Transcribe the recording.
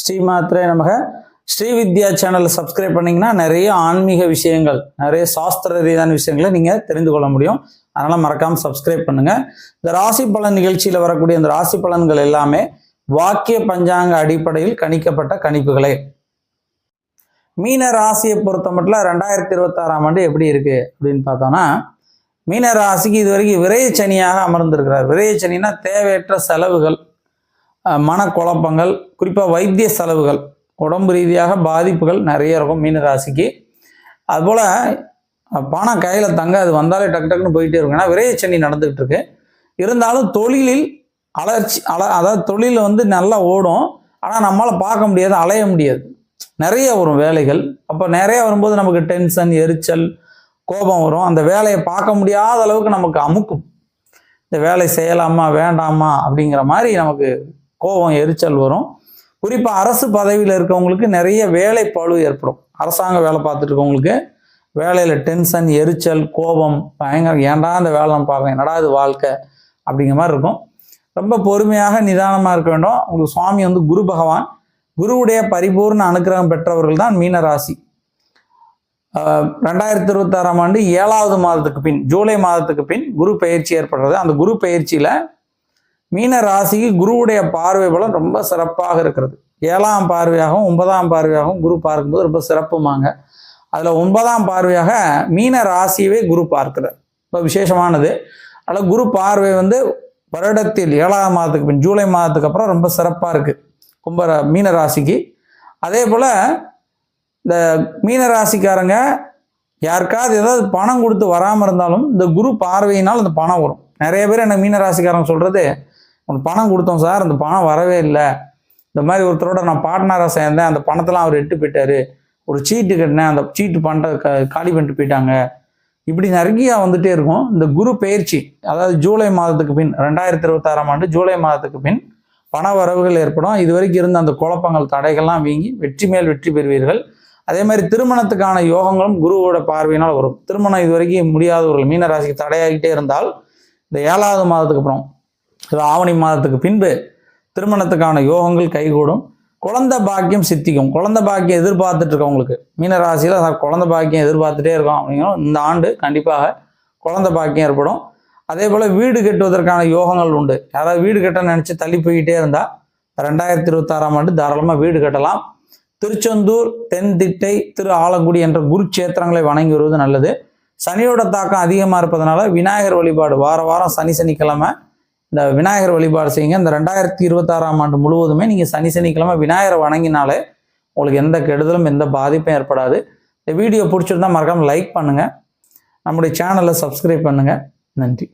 ஸ்ரீமாத்ரே நமக. ஸ்ரீ வித்யா சேனலை சப்ஸ்கிரைப் பண்ணிங்கன்னா நிறைய ஆன்மீக விஷயங்கள் நிறைய சாஸ்திர ரீதியான விஷயங்களை நீங்கள் தெரிந்து கொள்ள முடியும். அதனால் மறக்காமல் சப்ஸ்கிரைப் பண்ணுங்கள் இந்த ராசி பலன் நிகழ்ச்சியில் வரக்கூடிய இந்த ராசி பலன்கள் எல்லாமே வாக்கிய பஞ்சாங்க அடிப்படையில் கணிக்கப்பட்ட கணிப்புகளே. மீன ராசியை பொறுத்த மட்டும் ரெண்டாயிரத்தி இருபத்தாறாம் ஆண்டு எப்படி இருக்கு அப்படின்னு பார்த்தோம்னா மீன ராசிக்கு இது வரைக்கும் விரயச்சனியாக அமர்ந்திருக்கிறார். விரயச்சனினா தேவையற்ற செலவுகள் மனக்குழப்பங்கள் குறிப்பாக வைத்திய செலவுகள் உடம்பு ரீதியாக பாதிப்புகள் நிறைய இருக்கும் மீன ராசிக்கு அதுபோல் பணம் கையில் தங்க அது வந்தாலே டக்கு டக்குன்னு போயிட்டே இருக்கும். ஏன்னா விரயச்சனி நடந்துகிட்டு இருக்கு. இருந்தாலும் தொழிலில் அலர்ச்சி அல அதாவது தொழில் வந்து நல்லா ஓடும். ஆனால் நம்மளால் பார்க்க முடியாது அலைய முடியாது. நிறைய வரும் வேலைகள். அப்போ நிறைய வரும்போது நமக்கு டென்ஷன் எரிச்சல் கோபம் வரும். அந்த வேலையை பார்க்க முடியாத அளவுக்கு நமக்கு அமுக்கும். இந்த வேலை செய்யலாமா வேண்டாமா அப்படிங்கிற மாதிரி நமக்கு கோபம் எரிச்சல் வரும். குறிப்பாக அரசு பதவியில் இருக்கவங்களுக்கு நிறைய வேலை ஏற்படும். அரசாங்க வேலை பார்த்துட்டு இருக்கவங்களுக்கு வேலையில் டென்ஷன் எரிச்சல் கோபம் பயங்கர ஏன்டா இந்த வேலை நம்ம என்னடா இது வாழ்க்கை? அப்படிங்கிற மாதிரி இருக்கும். ரொம்ப பொறுமையாக நிதானமாக இருக்க வேண்டும். உங்களுக்கு சுவாமி வந்து குரு பகவான். குருவுடைய பரிபூர்ண அனுக்கிரகம் பெற்றவர்கள் தான் மீனராசி. ரெண்டாயிரத்தி இருபத்தாறாம் ஆண்டு ஏழாவது மாதத்துக்கு பின் ஜூலை மாதத்துக்கு பின் குரு பயிற்சி ஏற்படுறது. அந்த குரு பயிற்சியில் மீன ராசிக்கு குருவுடைய பார்வை பலம் ரொம்ப சிறப்பாக இருக்கிறது. ஏழாம் பார்வையாகவும் ஒன்பதாம் பார்வையாகவும் குரு பார்க்கும்போது ரொம்ப சிறப்புமாங்க. அதில் ஒன்பதாம் பார்வையாக மீன ராசியவே குரு பார்க்கிறார். ரொம்ப விசேஷமானது. அதில் குரு பார்வை வந்து வருடத்தில் ஏழாம் மாதத்துக்கு பின் ஜூலை மாதத்துக்கு அப்புறம் ரொம்ப சிறப்பாக இருக்குது கும்ப ரா- மீன ராசிக்கு. அதே போல் இந்த மீன ராசிக்காரங்க யாருக்காவது ஏதாவது பணம் கொடுத்து வராமல் இருந்தாலும் இந்த குரு பார்வையினால் அந்த பணம் வரும். நிறைய பேர் எனக்கு மீன ராசிக்காரங்க சொல்கிறது உனக்கு பணம் கொடுத்தோம் சார் அந்த பணம் வரவே இல்லை. இந்த மாதிரி ஒருத்தரோட நான் பார்ட்னராக சேர்ந்தேன். அந்த பணத்தெல்லாம் அவர் எட்டு போயிட்டாரு. ஒரு சீட்டு கட்டினேன். அந்த சீட்டு பண்ணிட்ட க காலி பண்ணிட்டு போயிட்டாங்க. இப்படி நிறைய வந்துட்டே இருக்கும். இந்த குரு பயிற்சி அதாவது ஜூலை மாதத்துக்கு பின் ரெண்டாயிரத்தி இருபத்தாறாம் ஆண்டு ஜூலை மாதத்துக்கு பின் பண வரவுகள் ஏற்படும். இது வரைக்கும் இருந்த அந்த குழப்பங்கள் தடைகள்லாம் வீங்கி வெற்றி மேல் வெற்றி பெறுவீர்கள். அதே மாதிரி திருமணத்துக்கான யோகங்களும் குருவோட பார்வையினால் வரும். திருமணம் இது வரைக்கும் முடியாதவர்கள் மீனராசிக்கு தடையாகிட்டே இருந்தால் இந்த ஏழாவது மாதத்துக்கு அப்புறம் இது ஆவணி மாதத்துக்கு பின்பு திருமணத்துக்கான யோகங்கள் கைகூடும். குழந்தை பாக்கியம் சித்திக்கும். குழந்தை பாக்கியம் எதிர்பார்த்துட்டு இருக்கவங்களுக்கு. மீனராசியில் குழந்த குழந்தை பாக்கியம் எதிர்பார்த்துட்டே இருக்கோம் அப்படிங்கிறோம் இந்த ஆண்டு கண்டிப்பாக குழந்தை பாக்கியம் ஏற்படும். அதே போல் வீடு கட்டுவதற்கான யோகங்கள் உண்டு. யாராவது வீடு கட்ட நினச்சி தள்ளி போய்கிட்டே இருந்தால் ரெண்டாயிரத்தி இருபத்தாறாம் ஆண்டு தாராளமாக வீடு கட்டலாம். திருச்செந்தூர் தென்திட்டை திரு ஆலங்குடி என்ற குருட்சேத்திரங்களை வணங்கி வருவது நல்லது. சனியோட தாக்கம் அதிகமாக இருப்பதனால விநாயகர் வழிபாடு வார வாரம் சனி சனிக்கிழமை இந்த விநாயகர் வழிபாடு செய்யுங்க. இந்த ரெண்டாயிரத்தி இருபத்தாறாம் ஆண்டு முழுவதுமே நீங்கள் சனி சனிக்கிழமை விநாயகரை வணங்கினாலே உங்களுக்கு எந்த கெடுதலும் எந்த பாதிப்பும் ஏற்படாது. இந்த வீடியோ பிடிச்சிருந்தா மறக்காமல் லைக் பண்ணுங்கள் நம்முடைய சேனலை சப்ஸ்கிரைப் பண்ணுங்கள் நன்றி.